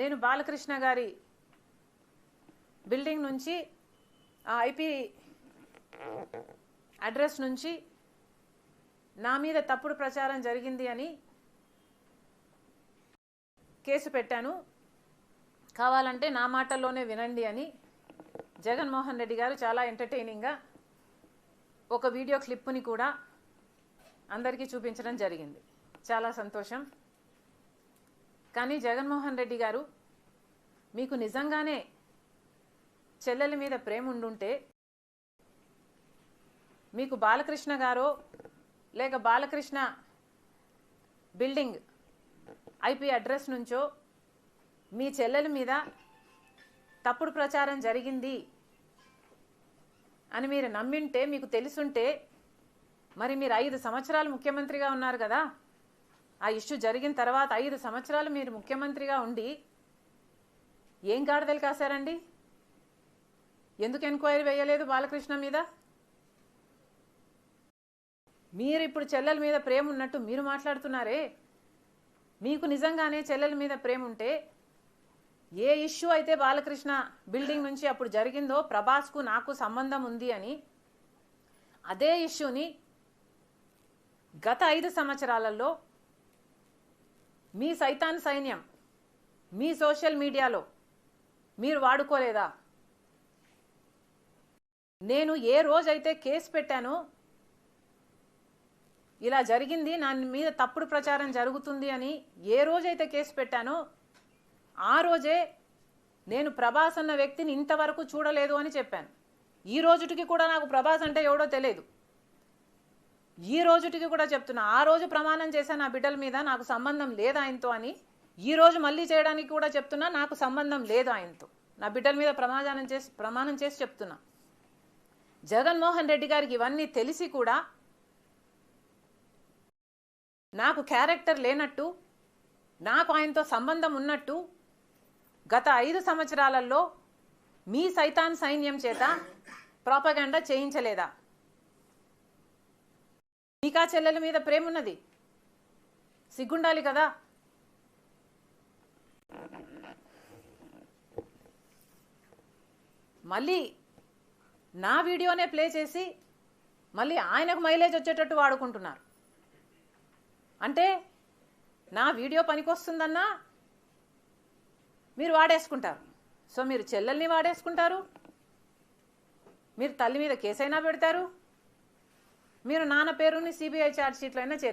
నేను బాలకృష్ణ గారి బిల్డింగ్ నుంచి ఆ ఐపీ అడ్రస్ నుంచి నా మీద తప్పుడు ప్రచారం జరిగింది అని కేసు పెట్టాను. కావాలంటే నా మాటల్లోనే వినండి అని జగన్మోహన్ రెడ్డి గారు చాలా ఎంటర్టైనింగ్గా ఒక వీడియో క్లిప్పుని కూడా అందరికీ చూపించడం జరిగింది. చాలా సంతోషం. కానీ జగన్మోహన్ రెడ్డి గారు మీకు నిజంగానే చెల్లెల మీద ప్రేమ ఉండుంటే మీకు బాలకృష్ణ గారో లేక బాలకృష్ణ బిల్డింగ్ ఐపీ అడ్రస్ నుంచో మీ చెల్లెల మీద తప్పుడు ప్రచారం జరిగింది అని మీరు నమ్మింటే మీకు తెలుసుంటే మరి మీరు ఐదు సంవత్సరాలు ముఖ్యమంత్రిగా ఉన్నారు కదా. ఆ ఇష్యూ జరిగిన తర్వాత ఐదు సంవత్సరాలు మీరు ముఖ్యమంత్రిగా ఉండి ఏం గాడిదలు కాశారండి? ఎందుకు ఎంక్వైరీ వేయలేదు బాలకృష్ణ మీద? మీరు ఇప్పుడు చెల్లెల మీద ప్రేమ ఉన్నట్టు మీరు మాట్లాడుతున్నారే? మీకు నిజంగానే చెల్లెల మీద ప్రేమ ఉంటే ఏ ఇష్యూ అయితే బాలకృష్ణ బిల్డింగ్ నుంచి అప్పుడు జరిగిందో ప్రభాస్కు నాకు సంబంధం ఉంది అని అదే ఇష్యూని గత ఐదు సంవత్సరాలలో మీ సైతాన్ సైన్యం మీ సోషల్ మీడియాలో మీరు వాడుకోలేదా? నేను ఏ రోజైతే కేసు పెట్టానో ఇలా జరిగింది నా మీద తప్పుడు ప్రచారం జరుగుతుంది అని ఏ రోజైతే కేసు పెట్టానో ఆ రోజే నేను ప్రభాస్ అన్న వ్యక్తిని ఇంతవరకు చూడలేదు అని చెప్పాను. ఈ రోజుటికి కూడా నాకు ప్రభాస్ అంటే ఎవడో తెలియదు. ఈ రోజుటికి కూడా చెప్తున్నా ఆ రోజు ప్రమాణం చేశాను నా బిడ్డల మీద నాకు సంబంధం లేదు ఆయనతో అని ఈ రోజు మళ్ళీ చేయడానికి కూడా చెప్తున్నా నాకు సంబంధం లేదు ఆయనతో. నా బిడ్డల మీద ప్రమాణం చేసి ప్రమాణం చేసి చెప్తున్నా. జగన్మోహన్ రెడ్డి గారికి ఇవన్నీ తెలిసి కూడా నాకు క్యారెక్టర్ లేనట్టు నాకు ఆయనతో సంబంధం ఉన్నట్టు గత ఐదు సంవత్సరాలలో మీ సైతాన్ సైన్యం చేత ప్రాపగండా చేయించలేదా? మీకా చెల్లెల మీద ప్రేమ ఉన్నది సిగ్గుండాలి కదా? మళ్ళీ నా వీడియోనే ప్లే చేసి మళ్ళీ ఆయనకు మైలేజ్ వచ్చేటట్టు వాడుకుంటున్నారు. అంటే నా వీడియో పనికొస్తుందన్నా మీరు వాడేసుకుంటారు. సో మీరు చెల్లెల్ని వాడేసుకుంటారు. మీరు తల్లి మీద కేసైనా పెడతారు. మీరు నాన్న పేరుని సిబిఐ ఛార్జ్ షీట్లో అయినా చేరు